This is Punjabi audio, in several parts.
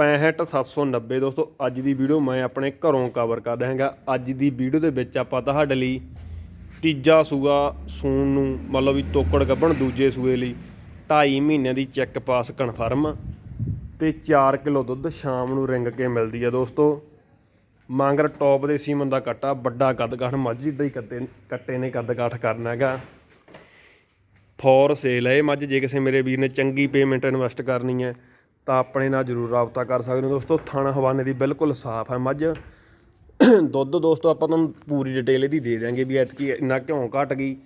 65790 ਦੋਸਤੋ, ਅੱਜ ਦੀ ਵੀਡੀਓ ਮੈਂ ਆਪਣੇ ਘਰੋਂ ਕਵਰ ਕਰਦਾ ਦਿਆਂਗਾ। ਅੱਜ ਦੀ ਵੀਡੀਓ ਦੇ ਵਿੱਚ ਆਪਾਂ ਤੁਹਾਡੇ ਲਈ ਤੀਜਾ ਸੂਆ ਸੂਣ ਨੂੰ ਮਤਲਬ ਵੀ ਤੋਕੜ ਗੱਭਣ ਦੂਜੇ ਸੂਏ ਲਈ 2.5 ਮਹੀਨਿਆਂ ਦੀ ਚੈੱਕ ਪਾਸ ਕਨਫਰਮ ਤੇ 4 ਕਿਲੋ ਦੁੱਧ ਸ਼ਾਮ ਨੂੰ ਰਿੰਗ ਕੇ ਮਿਲਦੀ ਆ ਦੋਸਤੋ। ਮੰਗਰ ਟੌਪ ਦੇ ਸੀਮਨ ਦਾ ਕੱਟਾ, ਵੱਡਾ ਕੱਦ ਕਾਠ ਮੱਝ ਜਿੱਦਾਂ ਹੀ ਕੱਟੇ ਕੱਟੇ ਨੇ ਕੱਦ ਕਾਠ ਕਰਨਾ ਹੈਗਾ। ਫੋਰ ਸੇਲ ਹੈ ਇਹ ਮੱਝ, ਜੇ ਕਿਸੇ ਮੇਰੇ ਵੀਰ ਨੇ ਚੰਗੀ ਪੇਮੈਂਟ ਇਨਵੈਸਟ ਕਰਨੀ ਹੈ ਤਾਂ ਆਪਣੇ ਨਾਲ ਜ਼ਰੂਰ ਰਾਬਤਾ ਕਰ ਸਕਦੇ ਹੋ ਦੋਸਤੋ, ਥਣ ਹਵਾਨੇ ਦੀ ਬਿਲਕੁਲ ਸਾਫ਼ ਹੈ। ਮੱਝ, ਦੁੱਧ ਦੋਸਤੋ, ਆਪਾਂ ਤੁਹਾਨੂੰ ਪੂਰੀ ਡਿਟੇਲ ਇਹਦੀ ਦੇ ਦਿਆਂਗੇ ਵੀ ਐਤਕੀ ਇੰਨਾ ਕਿਉਂ ਘਟ ਗਈ,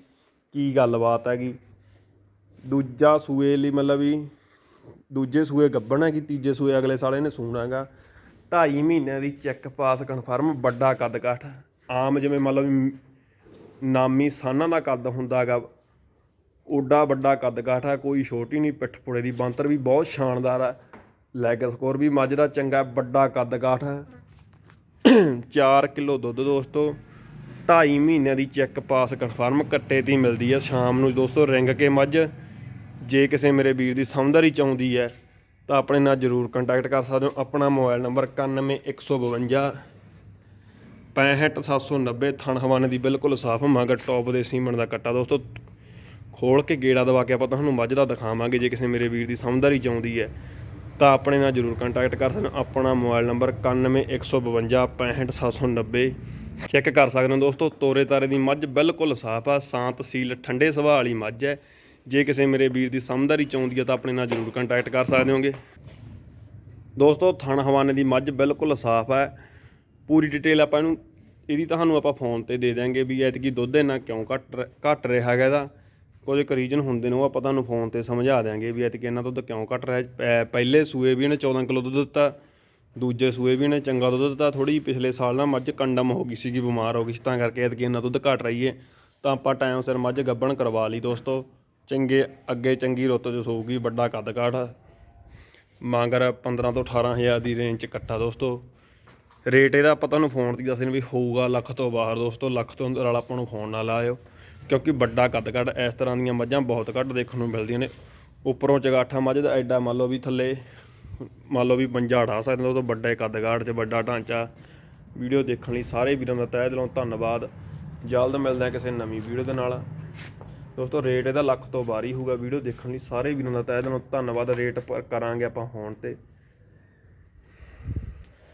ਕੀ ਗੱਲਬਾਤ ਹੈਗੀ। ਦੂਜਾ ਸੂਏ ਲਈ ਮਤਲਬ ਵੀ ਦੂਜੇ ਸੂਏ ਗੱਬਣ ਹੈਗੀ, ਤੀਜੇ ਸੂਏ ਅਗਲੇ ਸਾਲ ਇਹਨੇ ਸੂਣਾ ਹੈਗਾ। 2.5 ਮਹੀਨਿਆਂ ਦੀ ਚੈੱਕ ਪਾਸ ਕਨਫਰਮ ਵੱਡਾ ਕੱਦ ਕਾਠ। ਆਮ ਜਿਵੇਂ ਮਤਲਬ ਨਾਮੀ ਸਾਨਾਂ ਦਾ ਕੱਦ ਹੁੰਦਾ ਹੈਗਾ, ਓਡਾ ਵੱਡਾ ਕੱਦ ਕਾਠ ਹੈ, ਕੋਈ ਛੋਟੀ ਨਹੀਂ, ਪਿੱਠ ਪੁੜੇ ਦੀ ਬੰਤਰ ਵੀ ਬਹੁਤ ਸ਼ਾਨਦਾਰ ਆ ਲੈਗ ਸਕੋਰ ਵੀ ਮੱਝ ਦਾ ਚੰਗਾ ਵੱਡਾ ਕੱਦ ਕਾਠ ਹੈ। 4 ਕਿਲੋ ਦੁੱਧ ਦੋਸਤੋ 2.5 ਮਹੀਨਿਆਂ ਦੀ ਚੈੱਕ ਪਾਸ ਕਨਫਰਮ ਕੱਟੇ ਦੀ ਮਿਲਦੀ ਹੈ। ਸ਼ਾਮ ਨੂੰ ਦੋਸਤੋ ਰਿੰਗ ਕੇ ਮੱਝ, ਜੇ ਕਿਸੇ ਮੇਰੇ ਵੀਰ ਦੀ ਸਮਝਦਾਰੀ ਚਾਹੁੰਦੀ ਹੈ, ਤਾਂ ਆਪਣੇ ਨਾਲ ਜਰੂਰ ਕੰਟੈਕਟ ਕਰ ਸਕਦੇ ਹੋ। ਆਪਣਾ ਮੋਬਾਈਲ ਨੰਬਰ 91152 65790 ਥਣ ਹਵਾਨੇ ਦੀ ਬਿਲਕੁਲ ਸਾਫ਼ ਮਗਰ ਟੌਪ ਦੇ ਸੀਮਨ ਦਾ ਕੱਟਾ ਦੋਸਤੋ। ਖੋਲ ਕੇ ਗੇੜਾ ਦਵਾ ਕੇ ਆਪਾਂ ਤੁਹਾਨੂੰ ਮੱਝ ਦਾ ਦਿਖਾਵਾਂਗੇ, ਜੇ ਕਿਸੇ ਮੇਰੇ ਵੀਰ ਦੀ ਸਮਝਦਾਰੀ ਚਾਹੁੰਦੀ ਹੈ। ਤਾਂ ਆਪਣੇ ਨਾਲ ਜਰੂਰ ਕੰਟੈਕਟ ਕਰ ਸਕਦੇ ਹੋ ਆਪਣਾ ਮੋਬਾਈਲ ਨੰਬਰ 91152 65790 ਚੈੱਕ ਕਰ ਸਕਦੇ ਹੋ ਦੋਸਤੋ, ਤੋਰੇ ਤਾਰੇ ਦੀ ਮੱਝ ਬਿਲਕੁਲ ਸਾਫ਼ ਆ, ਸ਼ਾਂਤ, ਸੀਲ, ਠੰਡੇ ਸੁਭਾਅ ਵਾਲੀ ਮੱਝ ਹੈ। ਜੇ ਕਿਸੇ ਮੇਰੇ ਵੀਰ ਦੀ ਸਮਝਦਾਰੀ ਚਾਹੁੰਦੀ ਹੈ ਤਾਂ ਆਪਣੇ ਨਾਲ ਜਰੂਰ ਕੰਟੈਕਟ ਕਰ ਸਕਦੇ ਹੋਗੇ। ਦੋਸਤੋ, ਥਣ ਹਵਾਨੇ ਦੀ ਮੱਝ ਬਿਲਕੁਲ ਸਾਫ਼ ਹੈ ਪੂਰੀ ਡਿਟੇਲ ਆਪਾਂ ਇਹਨੂੰ ਇਹਦੀ ਤੁਹਾਨੂੰ ਆਪਾਂ ਫੋਨ ਤੇ ਦੇ ਦਿਆਂਗੇ ਵੀ ਐਤਕੀ ਦੁੱਧ ਇਹਨਾਂ ਕਿਉਂ ਘਟ ਰ- ਘਟ ਰਿਹਾ ਹੈਗਾ ਇਹਦਾ। ਕੁਝ ਕੁ ਰੀਜਨ ਹੁੰਦੇ ਨੇ, ਉਹ ਆਪਾਂ ਤੁਹਾਨੂੰ ਫੋਨ ਤੇ ਸਮਝਾ ਦਿਆਂਗੇ ਵੀ ਐਤਕੀ ਇਹਨਾਂ ਦੁੱਧ ਕਿਉਂ ਘਟ ਰਿਹਾ। ਪੈ- ਪਹਿਲੇ ਸੂਏ ਵੀ ਇਹਨੇ 14 ਕਿਲੋ ਦੁੱਧ ਦਿੱਤਾ, ਦੂਜੇ ਸੂਏ ਵੀ ਇਹਨੇ ਚੰਗਾ ਦੁੱਧ ਦਿੱਤਾ ਥੋੜੀ ਪਿਛਲੇ ਸਾਲ ਨਾ ਮੱਝ ਕੰਡਮ ਹੋ ਗਈ ਸੀਗੀ, ਬਿਮਾਰ ਹੋ ਗਈ ਸੀ, ਤਾਂ ਕਰਕੇ ਐਤਕੀ ਇਹਨਾਂ ਦੁੱਧ ਘਟ ਰਹੀ ਹੈ ਤਾਂ ਆਪਾਂ ਟਾਈਮ ਸਿਰ ਮੱਝ ਗੱਭਣ ਕਰਵਾ ਲਈ ਦੋਸਤੋ, ਚੰਗੇ, ਅੱਗੇ ਚੰਗੀ ਰੁੱਤ ਚ ਸੋਊਗੀ, ਵੱਡਾ ਕੱਦ ਕਾਠ। ਮੰਗਰ 15 ਤੋਂ 18000 ਦੀ ਰੇਂਜ ਚ ਕੱਟਾ ਦੋਸਤੋ। ਰੇਟ ਇਹਦਾ ਆਪਾਂ ਤੁਹਾਨੂੰ ਫੋਨ ਤੇ ਦੱਸਣ ਵੀ ਹੋਊਗਾ ਲੱਖ ਤੋਂ ਬਾਹਰ ਦੋਸਤੋ, ਲੱਖ ਤੋਂ ਅੰਦਰ ਵਾਲਾ ਆਪਾਂ ਨੂੰ ਫੋਨ ਨਾ ਲਾਇਓ। ਕਿਉਂਕਿ ਵੱਡਾ ਕੱਦ ਕੱਟ ਇਸ ਤਰ੍ਹਾਂ ਦੀਆਂ ਮੱਝਾਂ ਬਹੁਤ ਘੱਟ ਦੇਖਣ ਨੂੰ ਮਿਲਦੀਆਂ ਨੇ। ਉੱਪਰੋਂ ਚਗਾਠਾ ਮੱਝ ਦਾ ਐਡਾ ਮੰਨ ਲਓ ਵੀ ਥੱਲੇ, ਮੰਨ ਲਓ ਵੀ ਪੰਜਾ ਉਠਾ ਸਕਦੇ ਹੋ ਉਹ ਤੋਂ ਵੱਡੇ ਕੱਦ ਕਾਠ 'ਚ, ਵੱਡਾ ਢਾਂਚਾ। ਵੀਡੀਓ ਦੇਖਣ ਲਈ ਸਾਰੇ ਵੀਰਾਂ ਦਾ ਤਹਿ ਦਿਲੋਂ ਧੰਨਵਾਦ। ਜਲਦ ਮਿਲਦੇ ਹਾਂ ਕਿਸੇ ਨਵੀਂ ਵੀਡੀਓ ਦੇ ਨਾਲ। ਦੋਸਤੋ, ਰੇਟ ਇਹਦਾ ਲੱਖ ਤੋਂ ਬਾਹਰ ਹੀ ਹੋਊਗਾ। ਵੀਡੀਓ ਦੇਖਣ ਲਈ ਸਾਰੇ ਵੀਰਾਂ ਦਾ ਤਹਿ ਦਿਲੋਂ ਧੰਨਵਾਦ। ਰੇਟ ਪਰ ਕਰਾਂਗੇ ਆਪਾਂ ਹੋਣ ਤੇ।